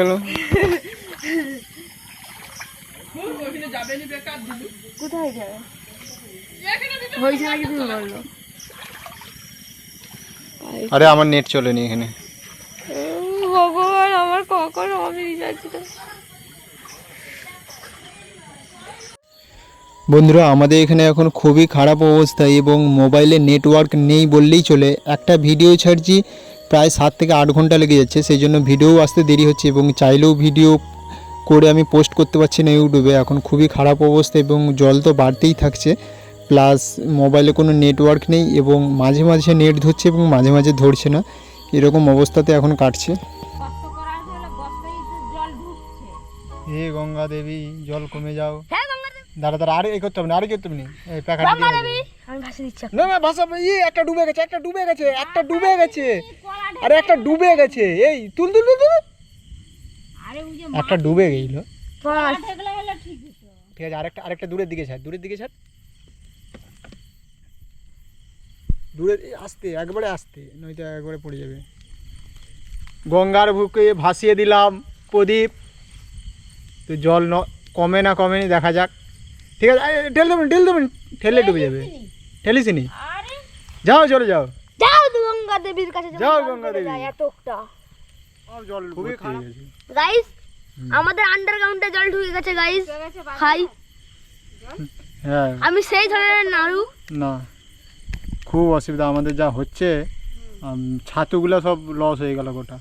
গেল। কোথায় যাবে হয়েছে নাকি তুমি বলল? আরে আমার নেট চলেনি এখানে। ভগবান আমার কখন রিচার্জটা বন্ধুরা আমাদের এখানে এখন খুবই খারাপ অবস্থা এবং মোবাইলে নেটওয়ার্ক নেই বললেই চলে। একটা ভিডিও ছাড়ছি প্রায় সাত থেকে আট ঘণ্টা লেগে যাচ্ছে সেই জন্য ভিডিও আসতে দেরি হচ্ছে এবং চাইলেও ভিডিও করে আমি পোস্ট করতে পারছি না ইউটিউবে। এখন খুবই খারাপ অবস্থা এবং জল তো বাড়তেই থাকছে প্লাস মোবাইলে কোনো নেটওয়ার্ক নেই এবং মাঝে মাঝে নেট ধরছে এবং মাঝে মাঝে ধরছে না। এরকম অবস্থাতে এখন কাটছে। হে গঙ্গা দেবী জল কমে যাও। হ্যাঁ দাঁড়া দাঁড়া আরে এই করতে হবে না আরে করতে হবে না। এই প্যাকেট আমি ভাসে দিচ্ছি না না ভাষা ই একটা ডুবে গেছে একটা ডুবে গেছে একটা ডুবে গেছে। আরে একটা ডুবে গেছে। এই তুল তুল তুল তুল। আরে ওই যে একটা ডুবে মাছ ঠিক আছে আরেকটা আরেকটা দূরের দিকে ছাড় দূরের দিকে ছাড়। দূরে আসতে একবারে আসতে নয়তো একবারে পড়ে যাবে। গঙ্গার বুকে ভাসিয়ে দিলাম প্রদীপ। তো জল ন কমে না কমেনি দেখা যাক। ঠিক আছে ঠেল দেবেন ঠেল দেবেন ঠেলে ডুবে যাবে। ঠেলিসিনি যাও চলে যাও। যাও তো গঙ্গা দেবীর কাছে যাও গঙ্গা দেবী। এতটা। জল খুবই খারাপ। গাইস আমাদের আন্ডারগ্রাউন্ডে জল ঢুকে গেছে গাইস হাই হ্যাঁ। আমি সেই ধরনের নাড়ু না। খুব অসুবিধা আমাদের যা হচ্ছে ছাতুগুলো সব লস হয়ে গেল গোটা।